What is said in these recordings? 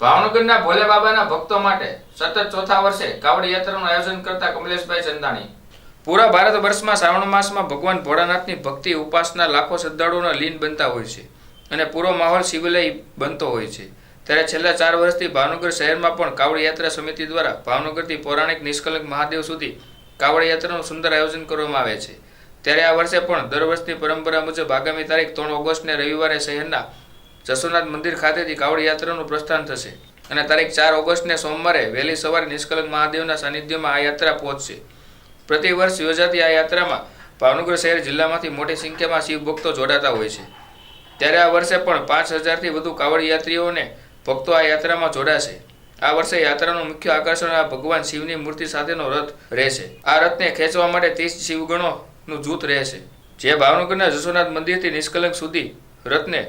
ભાવનગરના ભોલે બાબાના ભક્તો માટે સતત ચોથા વર્ષે કાવડ યાત્રાનું આયોજન કરતા કમલેશભાઈ ચંદાણી. પૂરા ભારત વર્ષમાં શ્રાવણ માસમાં ભગવાન ભોળાનાથની ભક્તિ, ઉપાસના લાખો શ્રદ્ધાળુઓના લીન બનતા હોય છે અને પૂરો માહોલ શિવલય બનતો હોય છે. ત્યારે છેલ્લા ચાર વર્ષથી ભાવનગર શહેરમાં પણ કાવડ યાત્રા સમિતિ દ્વારા ભાવનગરથી પૌરાણિક નિષ્કલંક મહાદેવ સુધી કાવડ યાત્રાનું સુંદર આયોજન કરવામાં આવે છે. ત્યારે આ વર્ષે પણ દર વર્ષની પરંપરા મુજબ આગામી તારીખ ત્રણ ઓગસ્ટને રવિવારે શહેરના જસોનાથ મંદિર ખાતેથી કાવડ યાત્રાનું પ્રસ્થાન થશે અને તારીખ ચાર ઓગસ્ટને સોમવારે વહેલી સવારે નિષ્કલંક મહાદેવના સાનિધ્યમાં આ યાત્રા પહોંચશે. પ્રતિ વર્ષ યોજાતી આ યાત્રામાં ભાવનગર શહેર જિલ્લામાંથી મોટી સંખ્યામાં શિવ ભક્તો જોડાતા હોય છે. ત્યારે આ વર્ષે પણ પાંચ હજારથી વધુ કાવડ યાત્રીઓને ભક્તો આ યાત્રામાં જોડાશે. આ વર્ષે યાત્રાનું મુખ્ય આકર્ષણ આ ભગવાન શિવની મૂર્તિ સાથેનો રથ રહેશે. આ રથને ખેંચવા માટે ત્રીસ શિવગણોનું જૂથ રહેશે. જે ભાવનગરના જસોનાથ મંદિરથી નિષ્કલંક સુધી રથને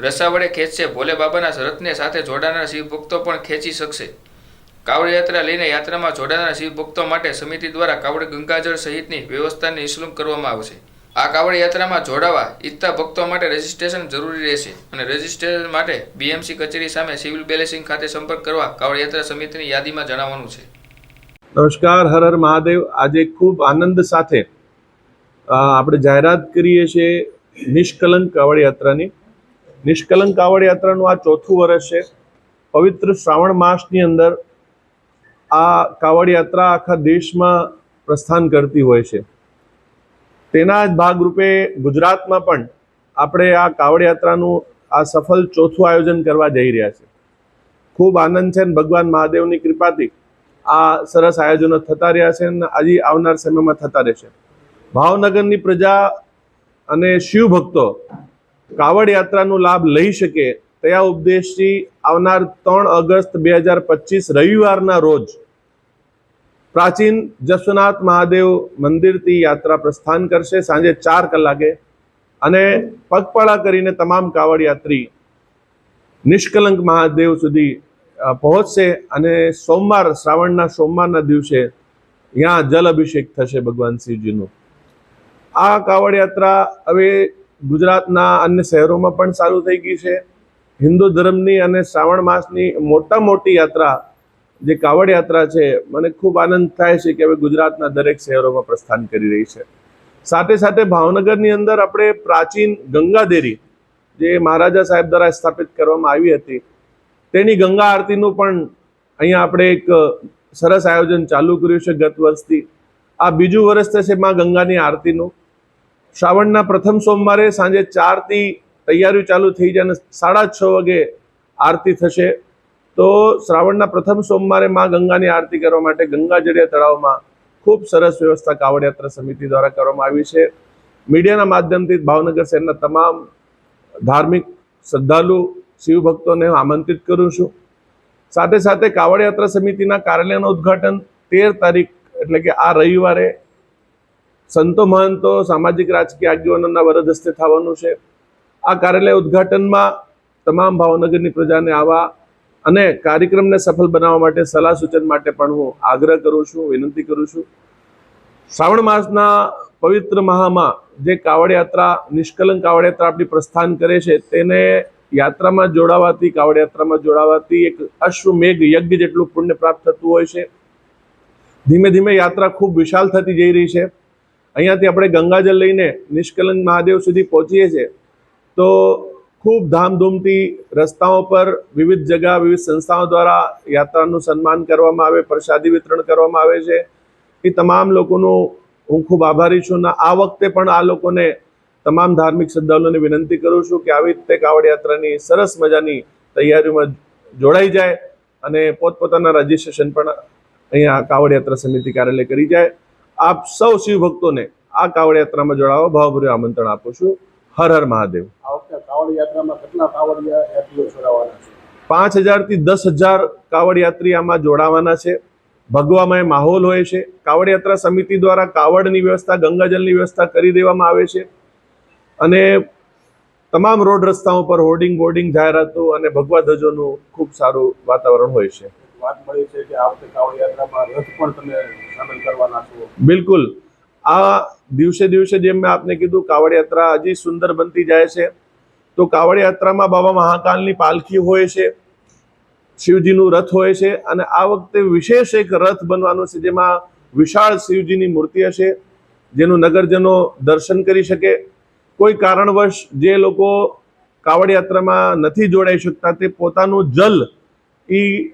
રસા વડે ખેંચશે. ભોલે બાબાના રથને સાથે જોડાનાર શિવ ભક્તો પણ ખેંચી શકશે. કાવડ યાત્રા લઈને યાત્રામાં જોડાનાર શિવ ભક્તો માટે સમિતિ દ્વારા કાવડ ગંગાજળ સહિતની વ્યવસ્થાને નિઃશુલ્ક કરવામાં આવશે. આ કાવડ યાત્રામાં જોડાવા ઈચ્છતા ભક્તો માટે રજીસ્ટ્રેશન જરૂરી રહેશે અને રજીસ્ટ્રેશન માટે બીએમસી કચેરી સામે સિવિલ બેલેન્સિંગ ખાતે સંપર્ક કરવા કાવડ યાત્રા સમિતિની યાદીમાં જણાવવાનું છે. નમસ્કાર, હર હર મહાદેવ. આજે ખૂબ આનંદ સાથે આપણે જાહેરાત કરીએ છીએ નિષ્કલંક કાવડ યાત્રાની નિષ્કલંક કાવડ યાત્રાનું આ ચોથું વર્ષ છે. પવિત્ર શ્રાવણ માસની અંદર આ કાવડ યાત્રા આખા દેશમાં પ્રસ્થાન કરતી હોય છે. તેના જ ભાગરૂપે ગુજરાતમાં પણ આપણે આ કાવડ યાત્રાનું આ સફળ ચોથું આયોજન કરવા જઈ રહ્યા છે ખૂબ આનંદ છે અને ભગવાન મહાદેવની કૃપાથી આ સરસ આયોજનો થતા રહ્યા છે અને હજી આવનાર સમયમાં થતા રહેશે. ભાવનગરની પ્રજા અને શિવ ભક્તો કાવડ યાત્રાનો લાભ લઈ શકે તયા ઉપદેશથી આવનાર ત્રણ ઓગસ્ટ બે હજાર પચીસ રવિવારના રોજ પ્રાચીન જસોનાથ મહાદેવ મંદિરથી યાત્રા પ્રસ્થાન કરશે. સાંજે ચાર કલાકે અને પગપાળા કરીને તમામ કાવડ યાત્રી નિષ્કલંક મહાદેવ સુધી પહોંચશે અને સોમવાર, શ્રાવણના સોમવારના દિવસે ત્યાં જલ અભિષેક થશે ભગવાન શિવજીનું. આ કાવડ યાત્રા હવે ગુજરાતના અન્ય શહેરોમાં પણ સારું થઈ ગયું છે. હિન્દુ ધર્મની અને શ્રાવણ માસની મોટા મોટી યાત્રા, જે કાવડ યાત્રા છે, મને ખૂબ આનંદ થાય છે કે હવે ગુજરાતના દરેક શહેરોમાં પ્રસ્થાન કરી રહી છે. સાથે સાથે ભાવનગરની અંદર આપણે પ્રાચીન ગંગાદેરી જે મહારાજા સાહેબ દ્વારા સ્થાપિત કરવામાં આવી હતી, તેની ગંગા આરતીનું પણ અહીંયા આપણે એક સરસ આયોજન ચાલુ કર્યું છે ગત વર્ષથી. આ બીજું વર્ષ થશે માં ગંગાની આરતીનું. શ્રાવણના પ્રથમ સોમવારે સાંજે ચારથી તૈયારીઓ ચાલુ થઈ જાય અને સાડા છ વાગે આરતી થશે. તો શ્રાવણના પ્રથમ સોમવારે માં ગંગાની આરતી કરવા માટે ગંગાજળિયા તળાવમાં ખૂબ સરસ વ્યવસ્થા કાવડ યાત્રા સમિતિ દ્વારા કરવામાં આવી છે. મીડિયાના માધ્યમથી ભાવનગર શહેરના તમામ ધાર્મિક શ્રદ્ધાળુ શિવ ભક્તોને હું આમંત્રિત કરું છું. સાથે સાથે કાવડ યાત્રા સમિતિના કાર્યાલયનું ઉદ્ઘાટન તેર તારીખ એટલે કે આ રવિવારે સંતો મહંતો, સામાજિક રાજકીય આગેવાનોના વરદ હસ્તે થવાનું છે. આ કાર્યાલય ઉદ્ઘાટનમાં તમામ ભાવનગરની પ્રજાને આવા અને કાર્યક્રમને સફળ બનાવવા માટે સલાહ સૂચન માટે પણ હું આગ્રહ કરું છું, વિનંતી કરું છું. શ્રાવણ માસના પવિત્ર મહામાં જે કાવડ યાત્રા નિષ્કલંક કાવડ આપણી પ્રસ્થાન કરે છે, તેને યાત્રામાં જોડાવાથી કાવડ યાત્રામાં જોડાવાથી એક અશ્વમેઘ યજ્ઞ જેટલું પુણ્ય પ્રાપ્ત થતું હોય છે. ધીમે ધીમે યાત્રા ખૂબ વિશાલ થતી જઈ રહી છે. અહીંયાથી આપણે ગંગાજળ લઈને નિષ્કલંક મહાદેવ સુધી પહોંચીએ છીએ. તો ખૂબ ધામધૂમથી રસ્તાઓ પર વિવિધ જગા વિવિધ સંસ્થાઓ દ્વારા યાત્રાનું સન્માન કરવામાં આવે, પ્રસાદી વિતરણ કરવામાં આવે છે. એ તમામ લોકોનું હું ખૂબ આભારી છું અને આ વખતે પણ આ લોકોને તમામ ધાર્મિક શ્રદ્ધાળુઓને વિનંતી કરું છું કે આવી રીતે કાવડ યાત્રાની સરસ મજાની તૈયારીઓમાં જોડાઈ જાય અને પોતપોતાના રજિસ્ટ્રેશન પણ અહીંયા કાવડ યાત્રા સમિતિ કાર્યાલય કરી જાય. આપ સૌ શિવ ભક્તોને આ કાવડ યાત્રામાં જોડાવા ભાવભર્યું આમંત્રણ આપું છું. હર હર મહાદેવ. કાવડ યાત્રામાં કેટલા કાવડ યાત્રીઓ જોડાવાના છે? પાંચ હજારથી દસ હજાર કાવડ યાત્રી આમાં જોડાવાના છે. ભગવામય માહોલ હોય છે. કાવડ યાત્રા સમિતિ દ્વારા કાવડની વ્યવસ્થા ગંગાજળની વ્યવસ્થા કરી દેવામાં આવે છે. અને તમામ રોડ રસ્તાઓ પર હોર્ડિંગ બોર્ડિંગ જાહેરાતો અને ભગવા ધ્વજોનું ખૂબ સારું વાતાવરણ હોય છે. વાત મળી છે કે આ વખતે કાવડ રથ પણ તમે સામેલ કરવાના છો. બિલકુલ. આ દિવસે દિવસે જેમ મેં આપને કીધું કાવડ યાત્રા હજી સુંદર બનતી જાય છે. તો કાવડ યાત્રામાં બાબા મહાકાલની પાલખી હોય છે, શિવજીનું રથ હોય છે અને આ વખતે વિશેષ એક રથ બનવાનો છે જેમાં વિશાળ શિવજીની મૂર્તિ હશે, જેનું નગરજનો દર્શન કરી શકે. કોઈ કારણવશ જે લોકો કાવડ યાત્રામાં નથી જોડાઈ શકતા તે પોતાનું જલ ઈ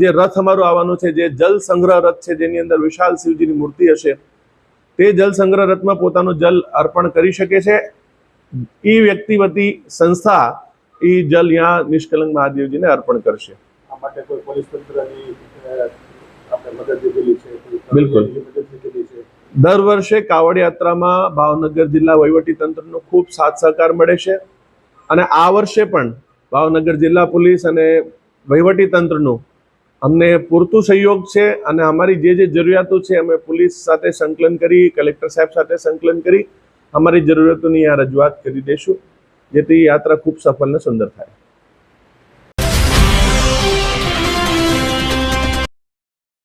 જે રથ અમારું આવવાનું છે જે જલ સંગ્રહ રથ છે જેની અંદર વિશાલ શિવજીની મૂર્તિ હશે તે જલ સંગ્રહ રથમાં પોતાનું જલ અર્પણ કરી શકે છે. ઈ વ્યક્તિ વતી સંસ્થા ઈ જલ ત્યાં નિષ્કલંક મહાદેવજીને અર્પણ કરશે. બિલકુલ. દર વર્ષે કાવડ યાત્રામાં ભાવનગર જિલ્લા વહીવટી તંત્રનો ખૂબ સાથ સહકાર મળે છે. અને આ વર્ષે પણ ભાવનગર જિલ્લા પોલીસ અને વહીવટી તંત્રનું અમને પૂરતું સહયોગ છે અને અમારી જે જે જરૂરિયાતો છે અમે પોલીસ સાથે સંકલન કરી, કલેક્ટર સાહેબ સાથે સંકલન કરી, અમારી જરૂરિયાતોની આ રજૂઆત કરી દઈશું જેથી યાત્રા ખૂબ સફળ અને સુંદર થાય.